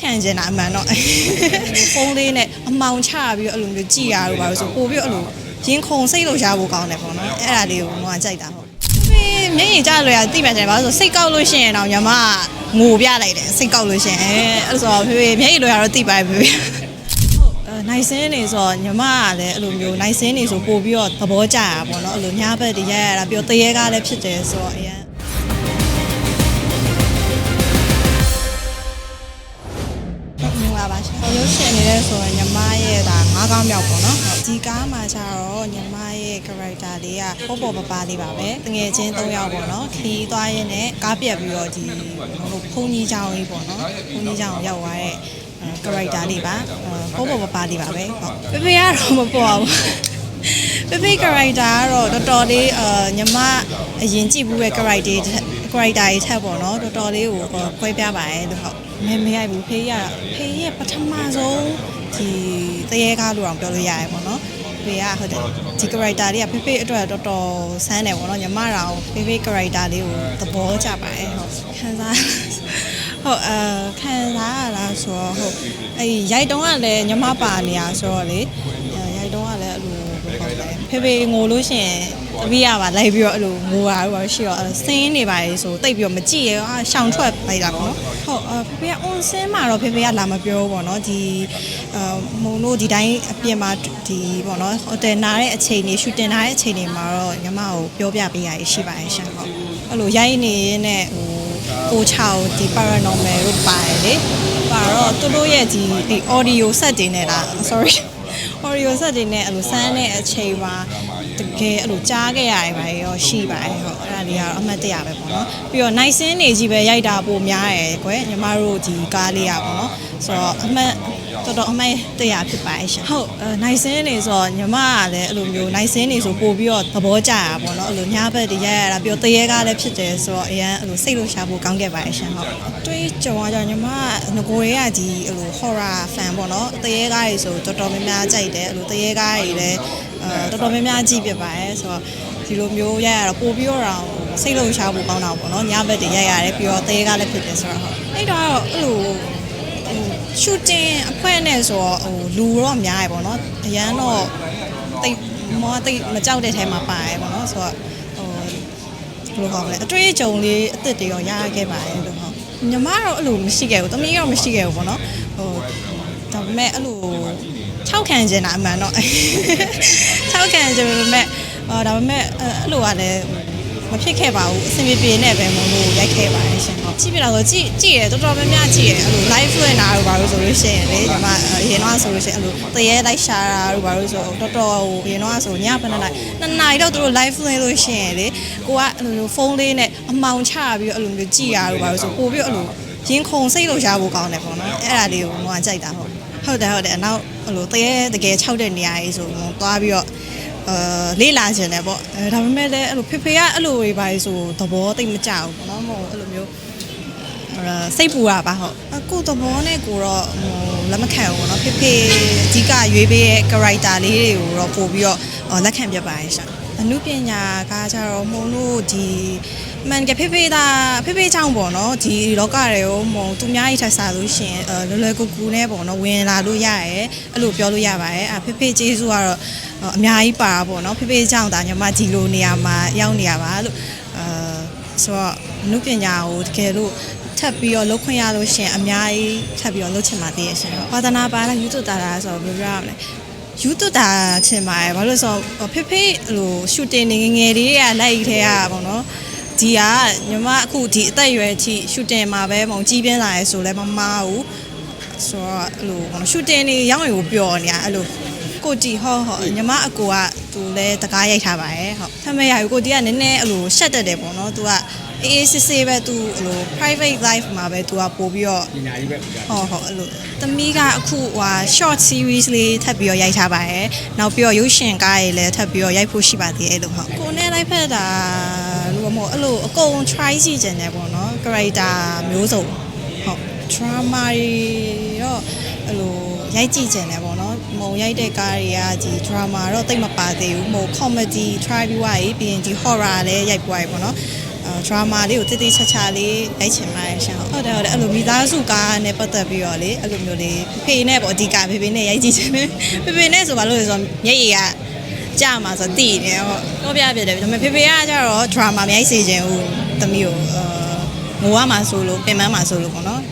ခံကျင်တာအမှန်တော့ဖုန်းလေးနဲ့အမောင်ချပြီးတော့အဲ့လိုမျိုးကြည်ရတော့ပါလို့ဆိုပို့ပြီးတော့အဲ့လိုရင်ခုန်စိတ်လို့ရဖို့ကောင်းတယ်ပေါ့နော်အဲ့ဒါလေးကိုငါကြိုက်တာဟုတ်ဖေးမျက်ရည်ကျလို့ရတိမှန်တယ်ဘာလို့ဆိုစိတ်ကောက်လို့ရှိရင်တော့ညီမငိုပြလိုက်တယ်စိတ်ကောက်လို့ရှိရင်အဲ့လိုဆိုတော့ဖေးဖေးမျက်ရည်လို့ရတော့တိပါဖေးဖေးဟုတ်အဲနိုင်စင်းနေဆိုတော့ညီမကလည်းအဲ့လိုမျိုးနိုင်စင်းနေဆိုပို့ပြီးတော့သဘောကျတာပေါ့နော်အဲ့လိုညာဘက်တည်းရရတာပြီးတော့တရေကားလည်းဖြစ်တယ်ဆိုတော့အရင် ပ်ရှင်နေတဲ့ဆိုရင်ညီမရဲ့ဒါငါးကောင်းမြောက်ပေါ့နော်။ဒီကားမှာကျတော့ညီမရဲ့ character လေးကပေါ်ပေါ်ပပလေးပါပဲ။တငယ်ချင်း၃ယောက်ပေါ့နော်။ခီးသွားရင်းနဲ့ကားပြက်ပြီးတော့ဒီဟိုဖုန်ကြီးချောင်းကြီးပေါ့နော်။ဖုန်ကြီးချောင်းကိုရောက်သွားတဲ့ character လေးပါပေါ်ပေါ်ပပလေးပါပဲ။ဟုတ်။ဖေဖေကတော့မပေါ်ဘူး။ဖေဖေ character ကတော့တော်တော်လေးအာညီမအရင်ကြည့်ဘူးပဲ character တွေ character တွေထက်ပေါ့နော်တော်တော်လေးကိုခွဲပြားပါတယ်လို့ဟုတ် မမရိုက်ဘူးဖေးရဖေးရဲ့ပထမဆုံးဒီတရေကားလို့တော့ပြောလို့ရတယ်ပေါ့နော်ဖေးကဟုတ်တယ်ဒီ character လေးကဖေဖေအတွက်တော်တော်ဆန်းတယ်ပေါ့နော်ညီမတော့ဖေဖေ character လေးကိုသဘောကျပါတယ်ဟုတ်ခံစားဟုတ်အခံစားရလားဆိုတော့ဟုတ်အဲ့ရိုက်တုံးကလည်းညီမပါနေရဆိုတော့လေရိုက်တုံးကလည်းအဲ့လိုဟုတ်တယ်ဖေဖေငိုလို့ရှိရင် တပီးရပါလိုက်ပြီးတော့အဲ့လိုငိုတာတော့ပါရှိတော့အဲ့စင်းနေပါလေဆိုတိတ်ပြီးတော့မကြည့်ရအောင်ရှောင်ထွက်လိုက်တာပေါ့နော်ဟုတ်အဖေဖေကအွန်စင်းမှာတော့ဖေဖေကလာမပြောဘူးပေါ့နော်ဒီအမုံတို့ဒီတိုင်းအပြင်မှာဒီပေါ့နော်ဟိုတယ်နာတဲ့အချိန်တွေရှူတင်နာတဲ့အချိန်တွေမှာတော့ညီမကိုပြောပြပေးရရှိပါတယ်ရှင်ဟုတ်အဲ့လိုရိုက်နေရင်းနဲ့ဟိုကိုချောင်းဒီ paranormal တို့ပါတယ်လေပါတော့သူတို့ရဲ့ဒီဒီ audio set တွေနဲ့လား sorry audio set တွေနဲ့အဲ့လိုစမ်းတဲ့အချိန်မှာ တကယ်အဲ့လိုကြားခဲ့ရတယ်ပါရောရှိပါတယ်ဟုတ်အဲ့ဒါလေးကတော့အမှတ်တရပဲပေါ့နော်ပြီးတော့ night scene တွေကြီးပဲရိုက်တာပိုများရယ်ကွယ်ညီမတို့ဒီကားလေးอ่ะပေါ့နော်ဆိုတော့အမှတ်တော်တော်အမှတ်တရဖြစ်ပါတယ်ရှင်ဟုတ်အဲ night scene တွေဆိုတော့ညီမကလည်းအဲ့လိုမျိုး night scene တွေဆိုပို့ပြီးတော့သဘောကျတာပေါ့နော်အဲ့လိုညာဘက်တွေရိုက်ရတာပြီးတော့တရေကားလည်းဖြစ်တယ်ဆိုတော့အရင်အဲ့လိုစိတ်လို့ရှာဖို့ကောင်းခဲ့ပါတယ်ရှင်ဟုတ်အတွေးကြုံရကြညီမကငကိုတွေကဒီအဲ့လို horror fan ပေါ့နော်တရေကားတွေဆိုတော်တော်များများကြိုက်တယ်အဲ့လိုတရေကားတွေလည်းအဲ တော်တော်များများကြည့်ပြပါတယ်ဆိုတော့ဒီလိုမျိုးရိုက်ရတော့ပို့ပြီးတော့စိတ်လို့ရှာဖို့ကောင်းတာပေါ့နော်ညဘက်တွေရိုက်ရတယ်ပြီးတော့တရေကားလည်းဖြစ်တယ်ဆိုတော့ဟုတ်အဲ့တော့အဲ့လိုရှူတင်အဖွဲနဲ့ဆိုတော့ဟိုလူတော့များရယ်ပေါ့နော်အရန်တော့တိတ်မောတိတ်မကြောက်တဲ့ထဲမှာပါရယ်ပေါ့နော်ဆိုတော့ဟိုဘယ်လိုခေါ်မလဲအတွေ့အကြုံလေးအစ်စ်တွေရောရခဲ့ပါတယ်လို့ဟုတ်ညီမတော့အဲ့လိုမရှိခဲ့ဘူးတမီးတော့မရှိခဲ့ဘူးပေါ့နော်ဟိုဒါပေမဲ့အဲ့လို ၆ခံကျင်တာအမှန်တော့၆ခံကျင်ပေမဲ့ဟောဒါပေမဲ့အဲ့လိုကလည်းမဖြစ်ခဲ့ပါဘူးအဆင်ပြေပြေနဲ့ပဲမလို့ရိုက်ခဲ့ပါတယ်ရှင်ဟုတ်ကြည့်ပြတော့ဆိုကြည့်ကြည့်ရတော်တော်များများကြည့်ရအဲ့လို live ဖွင့်တာတို့ဘာလို့ဆိုလို့ရှိရင်လေဒီမှာအရင်တော့ဆိုလို့ရှိရင်အဲ့လိုတရေလိုက်ရှာတာတို့ဘာလို့ဆိုတော်တော်ဟိုအရင်တော့ဆိုညဘယ်နှစ်နာရီနှစ်နာရီတော့သူတို့ live ဖွင့်လို့ရှိရင်လေကိုကအဲ့လိုဖုန်းလေးနဲ့အမောင်ချပြီးတော့အဲ့လိုမျိုးကြည့်ရတို့ဘာလို့ဆိုပို့ပြီးတော့အဲ့လိုရင်ခုန်စိတ်လို့ရဖို့ကောင်းတယ်ပေါ့နော်အဲ့ဒါလေးကိုငါကြိုက်တာဟုတ် ဟုတ်တယ်ဟုတ်တယ်နောက်အဲ့လိုတရေတကယ်၆တဲ့နေရာကြီးဆိုတော့သွားပြီးတော့အာလေးလာခြင်းတယ်ပေါ့အဲဒါပေမဲ့လည်းအဲ့လိုဖေဖေကအဲ့လိုတွေပါဆိုသဘောတိတ်မကြဘူးပေါ့နော်မဟုတ်အဲ့လိုမျိုးအာစိတ်ပူတာပါဟုတ်အခုသဘောနဲ့ကိုတော့ဟိုလက်မခံဘူးပေါ့နော်ဖေဖေအဓိကရွေးပေးရဲ့ character လေးတွေကိုတော့ပို့ပြီးတော့ဟောလက်ခံပြပါရဲ့ရှာအမှုပညာကကြတော့မုံတို့ဒီ မှန်ကဖေဖေသားဖေဖေချောင်းပေါ့နော်ဒီလောကတွေကိုမုံသူများကြီးထပ်စားလို့ရှရင်အဲလွယ်လွယ်ကူကူနဲ့ပေါ့နော်ဝင်လာလို့ရရဲအဲ့လိုပြောလို့ရပါတယ်အဖေဖေကျေးဇူးကတော့အများကြီးပါတာပေါ့နော်ဖေဖေချောင်းဒါညီမဒီလိုနေရာမှာရောက်နေရပါလို့အာဆိုတော့အမှုပညာကိုတကယ်လို့ထပ်ပြီးတော့လှုပ်ခွင့်ရလို့ရှရင်အများကြီးထပ်ပြီးတော့လှုပ်ချင်ပါသေးရဲ့ရှင်။ဝါသနာပါလား YouTube တာတာဆိုတော့ဘယ်လိုပြောရမလဲ။ YouTube တာချင်ပါတယ်ဘာလို့လဲဆိုတော့ဖေဖေဟို shooting နေငယ်ငယ်လေးကလိုက်ထဲရပါတော့။ ဒီကညီမအခုဒီအသက်အရွယ်အထိ shooting မှာပဲမုံကြီးပြင်းလာရဲဆိုလဲမမဘူး။ဆိုတော့အဲ့လိုဘာလို့ shooting နေရောင်းရင်ကိုပျော်နေရအဲ့လိုကိုတီဟောဟောညီမအကိုကသူလဲတကားရိုက်ထားပါတယ်ဟုတ်ထမရဘူးကိုတီကနည်းနည်းအဲ့လိုရှက်တက်တယ်ပေါ့နော်သူကအေးအေးစစ်စစ်ပဲသူအဲ့လို private life မှာပဲသူကပို့ပြီးတော့ပညာရေးပဲပူကြတယ်ဟောဟောအဲ့လိုသမီးကအခုဟို short series လေးထပ်ပြီးတော့ရိုက်ထားပါတယ်နောက်ပြီးတော့ရုပ်ရှင်ကားရေးလည်းထပ်ပြီးတော့ရိုက်ဖို့ရှိပါသေးတယ်လို့ဟုတ်ကိုနဲ့လိုက်ဖက်တာ လို့မဟုတ်အဲ့လိုအကုန် try စီကြတယ်ပေါ့နော် character မျိုးစုံဟုတ် drama တွေတော့အဲ့လိုရိုက်ကြည့်ကြတယ်ပေါ့နော်မုံရိုက်တဲ့ကားတွေကဒီ drama တော့တိတ်မပါသေးဘူးမဟုတ် comedy try ပြီးွားရေးပြီးရင်ဒီ horror လည်းရိုက်ပွားရေးပေါ့နော်အဲဒရာမာလေးကိုတိတိကျကျလေးရိုက်ချင်ပါတယ်ရှင်ဟုတ်တယ်ဟုတ်တယ်အဲ့လိုမိသားစုကားနဲ့ပတ်သက်ပြီးတော့လေအဲ့လိုမျိုးလေးဖေနဲ့ပေါ့အဓိကဖေဖေနဲ့ရိုက်ကြည့်ချင်တယ်ဖေဖေနဲ့ဆိုဘာလို့လဲဆိုတော့မျက်ရည်က ကြာမှာဆိုတည်နေဟုတ်တော့ပြပြတယ်ဒါပေမဲ့ဖေဖေကကျတော့ဒရာမာမြိုက်စေခြင်းဟိုသမီးကိုအာငိုရမှာဆိုလို့ပင်ပန်းမှာဆိုလို့ပေါ့နော်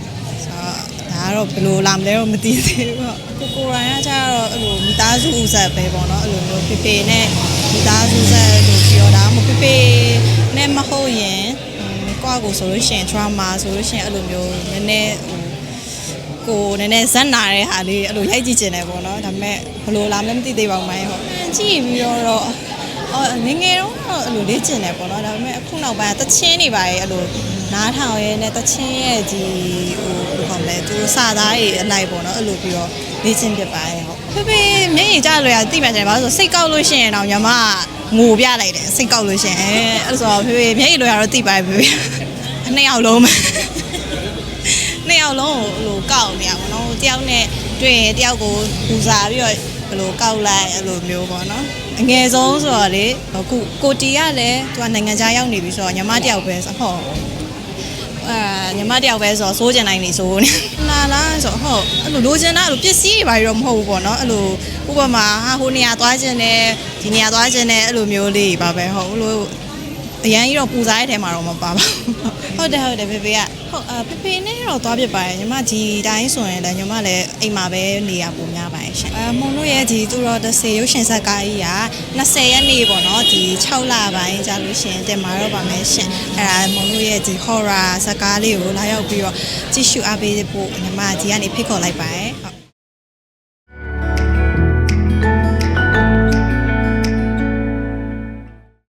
ဆိုတော့ဒါကတော့ဘယ်လိုလာမလဲတော့မသိသေးဘူးပေါ့ကိုကိုရိုင်းကကျတော့အဲ့လိုမိသားစုဥဆက်ပဲပေါ့နော်အဲ့လိုမျိုးဖေဖေနဲ့မိသားစုဆက်လို့ပြောတာမဟုတ်ဖေဖေနဲ့မဟုတ်ရင်ကိုယ့်ကိုဆိုလို့ရှိရင် drama ဆိုလို့ရှိရင်အဲ့လိုမျိုးနည်းနည်းဟို ကိုနည်းနည်းဇက်နာတဲ့ဟာလေးအဲ့လိုရိုက်ကြည့်ကျင်တယ်ပေါ့နော်ဒါပေမဲ့ဘယ်လိုလာမလဲမသိသေးပါဘူးမိုင်းဟုတ်ကြည့်ပြီးတော့တော့အော်ငယ်ငယ်တော့အဲ့လိုလေ့ကျင်တယ်ပေါ့နော်ဒါပေမဲ့အခုနောက်ပိုင်းတချင်းနေပါရဲ့အဲ့လိုနားထောင်ရဲနဲ့တချင်းရဲ့ဒီဟိုဘယ်လိုခေါ်မလဲသူစာသားတွေအလိုက်ပေါ့နော်အဲ့လိုပြီးတော့လေ့ကျင်ဖြစ်ပါရဲ့ဟုတ်ဖေဖေမျက်ရည်ကျလွယ်ရတိမှန်တယ်ဘာလို့ဆိုစိတ်ကောက်လို့ရှိရင်တော့ညီမငိုပြလိုက်တယ်စိတ်ကောက်လို့ရှိရင်အဲ့လိုဆိုတော့ဖေဖေမျက်ရည်လွယ်ရတော့တိပါရဲ့ဖေဖေနှစ်ယောက်လုံးပဲနှစ် ယောက်လုံးကိုဟိုကောက်နေရပါတော့တယောက်နဲ့တွေ့ရင်တယောက်ကိုပူစားပြီးတော့ဘယ်လိုကောက်လိုက်အဲ့လိုမျိုးပေါ့နော်အငယ်ဆုံးဆိုတော့လေအခုကိုတီကလည်းသူကနိုင်ငံခြားရောက်နေပြီဆိုတော့ညီမတယောက်ပဲဆိုဟောအာညီမတယောက်ပဲဆိုတော့စိုးကျင်နိုင်နေစိုးနေလာလာဆိုတော့ဟုတ်အဲ့လိုလိုချင်တာအဲ့လိုပစ္စည်းတွေဘာတွေတော့မဟုတ်ဘူးပေါ့နော်အဲ့လိုဥပမာဟာဟိုနေရာသွားချင်တယ်ဒီနေရာသွားချင်တယ်အဲ့လိုမျိုးလေးပါပဲဟုတ်အဲ့လို အရန်ကြီးတော့ပူစားတဲ့ထဲမှာတော့မပါပါဘူးဟုတ်တယ်ဟုတ်တယ်ဖေဖေကဟုတ်အဖေဖေနဲ့တော့သွားပြစ်ပါတယ်ညီမဒီတိုင်းဆိုရင်လည်းညီမလည်းအိမ်မှာပဲနေရပုံများပါတယ်ရှင်အမုံတို့ရဲ့ဒီသူတော်30ရုပ်ရှင်ဇာတ်ကားကြီးက20ရက်နေ့ပေါ့နော်ဒီ6လပိုင်းကြာလို့ရှင်တင်มาတော့ပါမယ်ရှင်အဲ့ဒါမုံတို့ရဲ့ဒီ horror ဇာတ်ကားလေးကိုလာရောက်ပြီးတော့ကြည့်ရှုအားပေးဖို့ညီမဒီကနေဖိတ်ခေါ်လိုက်ပါတယ်ဟုတ်